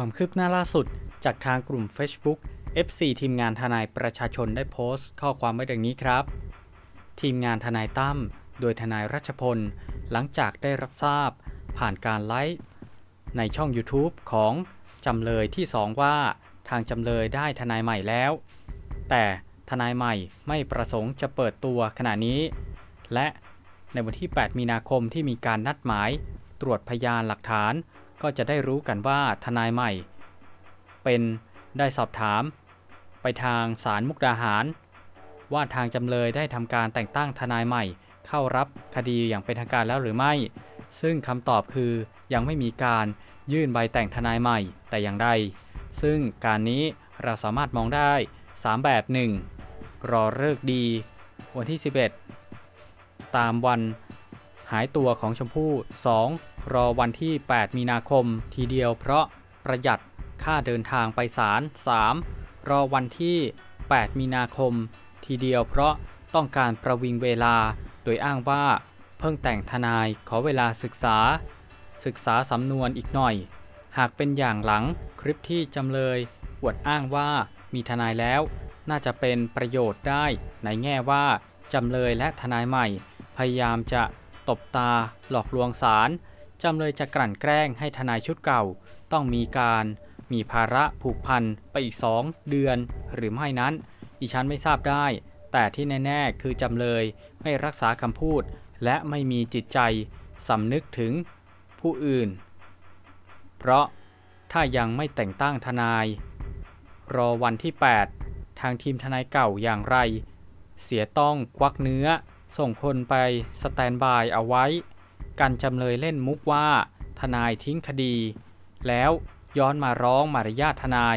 ความคืบหน้าล่าสุด จากทางกลุ่ม Facebook FC ทีมงานทนายประชาชนได้โพสต์ ข้อความไว้ดังนี้ครับ ทีมงานทนายตั้มโดยทนายรัชพล หลังจากได้รับทราบ ผ่านการไลฟ์ในช่อง YouTube ของจำเลยที่ 2 ว่าทางจำเลยได้ทนายใหม่แล้ว แต่ทนายใหม่ไม่ประสงค์จะเปิดตัวขณะนี้ และในวันที่ 8 มีนาคมที่มีการนัดหมาย ตรวจพยานหลักฐาน ก็จะได้รู้กันว่าทนายใหม่ เป็นได้สอบถาม ไปทางศาลมุกดาหาร ว่าทางจำเลยได้ทำการแต่งตั้งทนายใหม่ เข้ารับคดีอย่างเป็นทางการแล้วหรือไม่ ซึ่งคำตอบคือยังไม่มีการยื่นใบแต่งทนายใหม่แต่อย่างใด ซึ่งการนี้เราสามารถมองได้ 3 แบบ 1. รอเลิกดี วันที่ 11 ตามวันหายตัวของชมพู่ 2. รอวันที่ 8 มีนาคม ทีเดียวเพราะประหยัดค่าเดินทางไปศาล 3. รอวันที่ 8 มีนาคม ทีเดียวเพราะต้องการประวิงเวลา โดยอ้างว่า เพิ่งแต่งทนายขอเวลาศึกษา ศึกษาสำนวนอีกหน่อย หากเป็นอย่างหลังคลิปที่จำเลยอวดอ้างว่ามีทนายแล้ว น่าจะเป็นประโยชน์ได้ในแง่ว่าจำเลยและทนายใหม่ พยายามจะตบตาหลอกลวงศาล จำเลยจะกลั่นแกล้งให้ทนายชุดเก่า ต้องมีการมีภาระผูกพันไปอีก 2 เดือน หรือไม่นั้น อีฉันไม่ทราบได้ แต่ที่แน่ๆ คือจำเลยไม่รักษาคำพูด และไม่มีจิตใจสำนึกถึงผู้อื่น เพราะถ้ายังไม่แต่งตั้งทนาย รอวันที่ 8 ทางทีมทนายเก่าอย่างไร เสียต้องควักเนื้อ ส่งคนไปสแตนบายเอาไว้ กันจำเลยเล่นมุกว่า ทนายทิ้งคดี แล้วย้อนมาร้องมารยาททนาย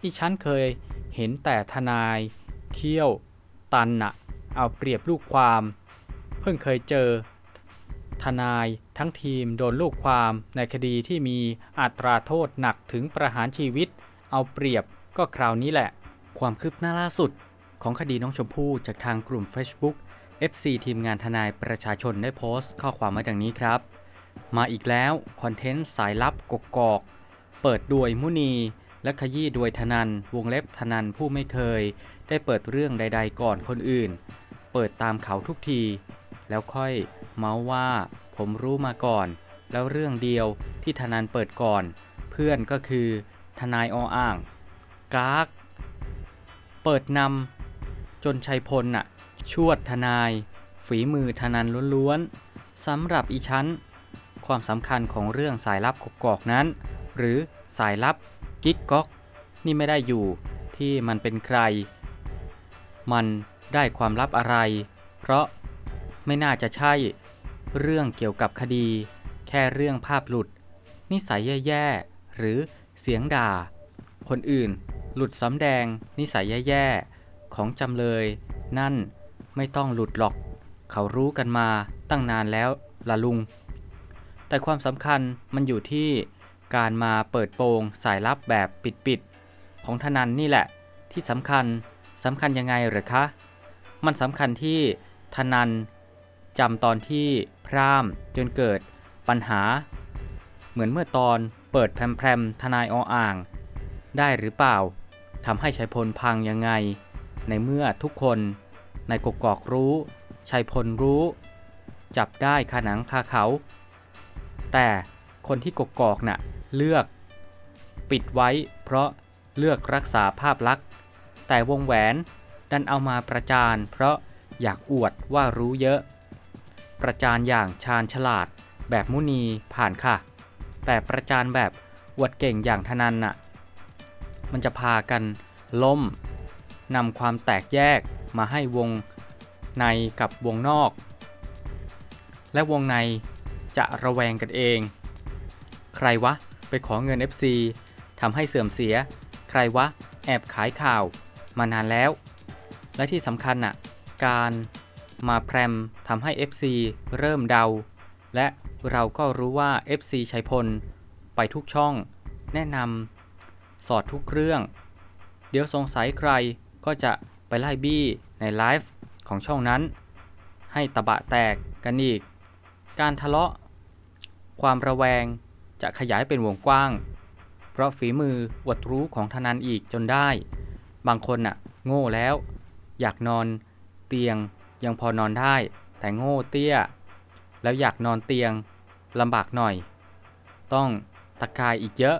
ที่ฉันเคยเห็นแต่ทนายเที่ยว ตันน่ะเอาเปรียบลูกความ เพิ่งเคยเจอ ทนายทั้งทีมโดนลูกความในคดีที่มีอัตราโทษหนักถึงประหารชีวิต เอาเปรียบก็คราวนี้แหละ ความคืบหน้าล่าสุดของคดีน้องชมพู่จากทางกลุ่ม Facebook FC ทีมงานทนายประชาชนได้โพสต์ข้อความไว้ดังนี้ครับ มาอีกแล้ว คอนเทนต์สายลับกกอก เปิดด้วยมุนี และขยี้ด้วยทนัน วงเล็บทนันผู้ไม่เคย ได้เปิดเรื่องใด ๆ ก่อนคนอื่น เปิดตามเขาทุกที แล้วค่อยเมาส์ว่า ผมรู้มาก่อน แล้วเรื่องเดียวที่ทนันเปิดก่อน เพื่อนก็คือทนายออ่างกากเปิดนำจนชัยพลน่ะ ชวดทนาย ฝีมือทนันล้วนๆสำหรับอีชั้น ความสำคัญของเรื่องสายลับกกอกนั้น หรือสายลับกิ๊กก๊อก นี่ไม่ได้อยู่ที่มันเป็นใคร มันได้ความลับอะไร เพราะไม่น่าจะใช่ เรื่องเกี่ยวกับคดี แค่เรื่องภาพหลุด นิสัยแย่ๆ หรือเสียงด่า คนอื่นหลุดสำแดงนิสัยแย่ๆ ของจำเลย นั่น ไม่ต้องหลุดหรอก เขารู้กันมาตั้งนานแล้วละลุง แต่ความสำคัญมันอยู่ที่การมาเปิดโปงสายลับแบบปิดๆของทนันนี่แหละ ที่สำคัญสำคัญยังไงหรือคะ มันสำคัญที่ทนันจำตอนที่พร่ามจนเกิดปัญหา เหมือนเมื่อตอนเปิดแพรมๆทนายออ่าง ได้หรือเปล่าทำให้ชัยพลพังยังไง ในเมื่อทุกคน ในกกอกรู้ ชัยพลรู้ จับได้คาหนังคาเขา แต่คนที่กกอกน่ะเลือกปิดไว้ เพราะเลือกรักษาภาพลักษณ์ แต่วงแหวนดันเอามาประจานเพราะอยากอวดว่ารู้เยอะ ประจานอย่างชาญฉลาดแบบมุนีผ่านค่ะ แต่ประจานแบบอวดเก่งอย่างทนันน่ะ มันจะพากันล้ม นำความแตกแยกมาให้วงในกับวงนอก และวงในจะระแวงกันเอง ใครวะไปขอเงิน FC ทำให้เสื่อมเสีย ใครวะแอบขายข่าวมานานแล้ว และที่สำคัญน่ะ การมาแพรมทำให้ FC เริ่มเดา และเราก็รู้ว่า FC ชัยพล ไปทุกช่อง แนะนำสอดทุกเรื่อง เดี๋ยวสงสัยใคร ก็จะไปไล่บี้ในไลฟ์ของช่องนั้น ให้ตะบะแตกกันอีก การทะเลาะ ความระแวงจะขยายเป็นวงกว้าง เพราะฝีมืออวดรู้ของทนานอีกจนได้ บางคนน่ะ โง่แล้ว อยากนอนเตียงยังพอนอนได้ แต่โง่เตี้ย แล้วอยากนอนเตียงลำบากหน่อย ต้องตะกายอีกเยอะ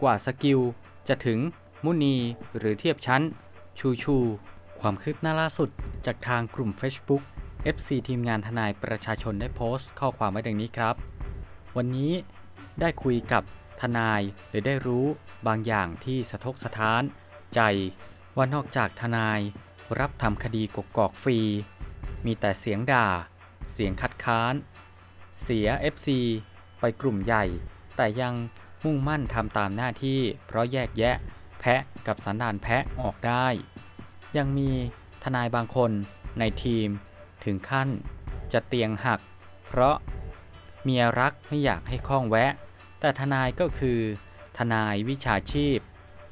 กว่าสกิลจะถึงมุนีหรือเทียบชั้น ชูชู ความคืบหน้าล่าสุด จากทางกลุ่ม Facebook FC ทีมงานทนายประชาชนได้โพสต์ข้อความไว้ดังนี้ครับ วันนี้ได้คุยกับทนายหรือได้รู้บางอย่างที่สะทกสะท้าน ใจว่านอกจากทนายรับทำคดีกกอกฟรี มีแต่เสียงด่า เสียงคัดค้าน เสีย FC ไปกลุ่มใหญ่ แต่ยังมุ่งมั่นทำตามหน้าที่ เพราะแยกแยะ แพะ กับสันดานแพะออกได้ ยังมีทนายบางคนในทีมถึงขั้นจะเตียงหัก เพราะเมียรักไม่อยากให้ข้องแวะ แต่ทนายก็คือทนายวิชาชีพ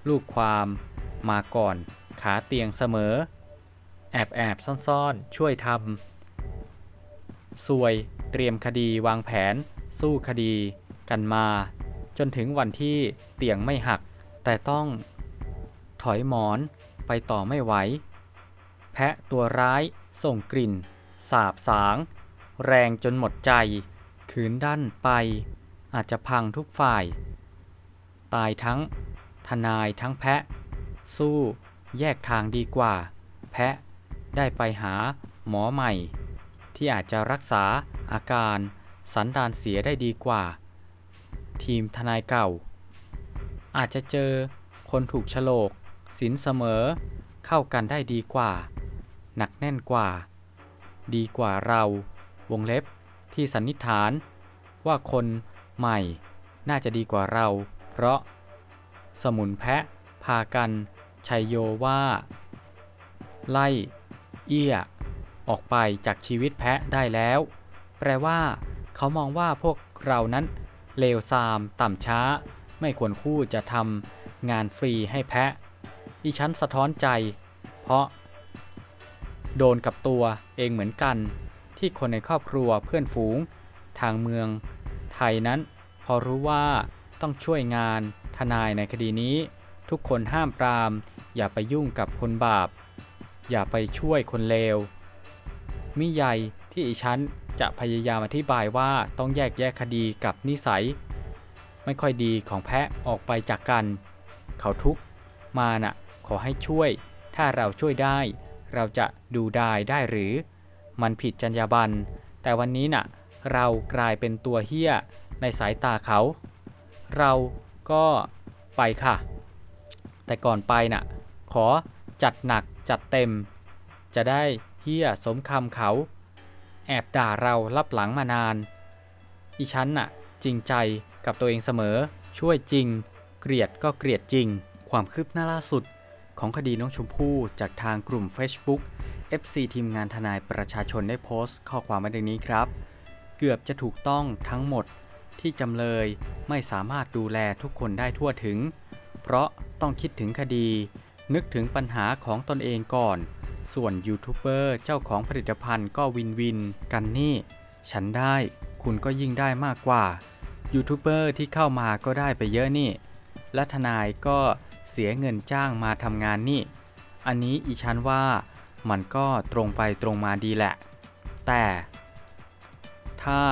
ลูกความมาก่อนขาเตียงเสมอ แอบแอบซ่อนๆ ช่วยทำสวยเตรียมคดีวางแผน สู้คดีกันมา จนถึงวันที่เตียงไม่หัก แต่ต้อง ถอยหมอนไปต่อไม่ไหว แพะตัวร้ายส่งกลิ่น สาบสาง แรงจนหมดใจ ขืนดั้นไป อาจจะพังทุกฝ่าย ตายทั้งทนายทั้งแพะ สู้แยกทางดีกว่า แพะได้ไปหาหมอใหม่ ที่อาจจะรักษาอาการสันดานเสียได้ดีกว่า ทีมทนายเก่า อาจจะเจอคนถูกโฉลก สินเสมอ เข้ากันได้ดีกว่า หนักแน่นกว่า ดีกว่าเรา วงเล็บ ที่สันนิษฐาน ว่าคนใหม่ น่าจะดีกว่าเรา เพราะ สมุนแพะ พากัน ชัยโยว่า ไล่ เอี้ย ออกไปจากชีวิตแพะได้แล้ว แปลว่า เขามองว่าพวกเรานั้นเลวทราม ต่ำช้า ไม่ควรคู่จะทำงานฟรีให้แพะ ดิฉันสะท้อนใจ เพราะ โดนกับตัวเองเหมือนกัน ที่คนในครอบครัวเพื่อนฝูง ทางเมือง ไทยนั้น พอรู้ว่าต้องช่วยงานทนายในคดีนี้ ทุกคนห้ามปราม อย่าไปยุ่งกับคนบาป อย่าไปช่วยคนเลวมิใหญ่ที่อีฉันจะพยายามอธิบายว่าต้องแยกแยะคดีกับนิสัย ไม่ค่อยดีของแพะออกไปจากกัน เขาทุกมาน่ะ ขอให้ช่วย ถ้าเราช่วยได้ เราจะดูได้ได้หรือ มันผิดจรรยาบรรณแต่วันนี้น่ะ เรากลายเป็นตัวเฮี้ยในสายตาเขา เราก็ไปค่ะ แต่ก่อนไปน่ะ ขอจัดหนักจัดเต็ม จะได้เฮี้ยสมคำเขา แอบด่าเรารับหลังมานาน อีฉันน่ะ จริงใจกับตัวเองเสมอ ช่วยจริง เกลียดก็เกลียดจริง ความคืบหน้าล่าสุด ของคดีน้องชมพู่จากทางกลุ่ม Facebook FC ทีมงานทนายประชาชนได้โพสต์ข้อความมาดังนี้ครับ เกือบจะถูกต้องทั้งหมดที่จำเลยไม่สามารถดูแลทุกคนได้ทั่วถึง เพราะต้องคิดถึงคดี นึกถึงปัญหาของตนเองก่อน ส่วนยูทูบเบอร์เจ้าของผลิตภัณฑ์ก็วินวินกันนี่ ฉันได้คุณก็ยิ่งได้มากกว่ายูทูบเบอร์ที่เข้ามาก็ได้ไปเยอะนี่ และทนายก็ เสียเงินจ้างมาทำงานนี่ อันนี้อีชันว่ามันก็ตรงไปตรงมาดีแหละ แต่ ถ้า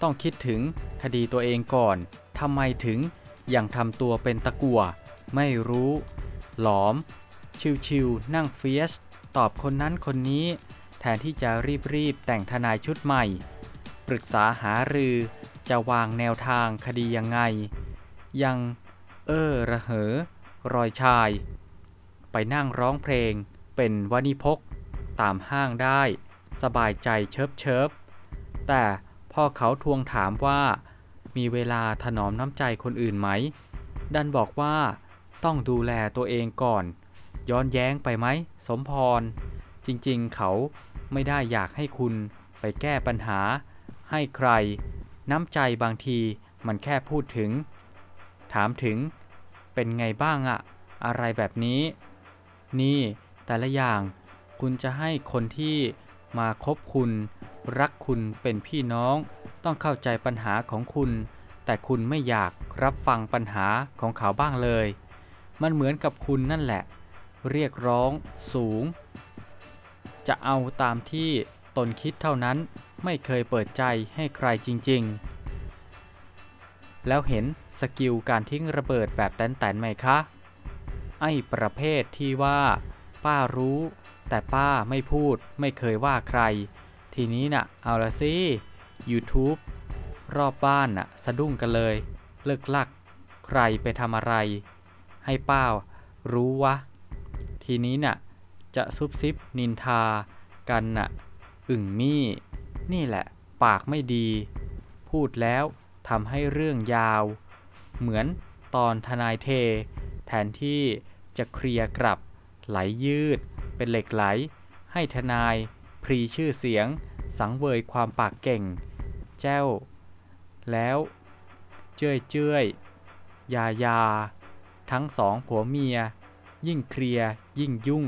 ต้องคิดถึงคดีตัวเองก่อนทำไมถึงยังทำตัวเป็นตะกัว ไม่รู้ หลอม ชิวๆนั่งเฟียส ตอบคนนั้นคนนี้ แทนที่จะรีบๆ แต่งทนายชุดใหม่ ปรึกษาหารือจะวางแนวทางคดียังไง ยังเออระเหอ รอยชาย ไปนั่งร้องเพลง เป็นวานิพก ตามห้างได้ สบายใจเชิบเชิบแต่พอเขาทวงถามว่า มีเวลาถนอมน้ำใจคนอื่นไหม ดันบอกว่าต้องดูแลตัวเองก่อน ย้อนแย้งไปไหม สมพร จริงๆเขาไม่ได้อยากให้คุณไปแก้ปัญหา ให้ใคร น้ำใจบางทีมันแค่พูดถึง ถามถึง เป็นไงบ้างอะอะไรแบบนี้ นี่แต่ละอย่างคุณจะให้คนที่มาคบคุณ รักคุณเป็นพี่น้อง ต้องเข้าใจปัญหาของคุณ แต่คุณไม่อยากรับฟังปัญหาของเขาบ้างเลย มันเหมือนกับคุณนั่นแหละ เรียกร้องสูง จะเอาตามที่ตนคิดเท่านั้นไม่เคยเปิดใจให้ใครจริง ๆ แล้วเห็นสกิลการทิ้งระเบิดแบบแตนๆไหมคะ ไอ้ประเภทที่ว่า ป้ารู้ แต่ป้าไม่พูดไม่เคยว่าใคร ทีนี้น่ะ เอาละสิ YouTube รอบบ้านน่ะ สะดุ้งกันเลย เลิกลัก ใครไปทำอะไร ให้ป้ารู้วะ ทีนี้น่ะ จะซุบซิบนินทา กันน่ะ อึ่งมี่ นี่แหละ ปากไม่ดี พูดแล้ว ทำให้เรื่องยาว เหมือนตอนทนายเท แทนที่จะเคลียร์กลับ ไหลยืด เป็นเหล็กไหล ให้ทนายพรีชื่อเสียง สังเวยความปากเก่ง แจ้ว แล้วเจ้ยเจ้ยยายา ทั้งสองผัวเมีย ยิ่งเคลียร์ยิ่งยุ่ง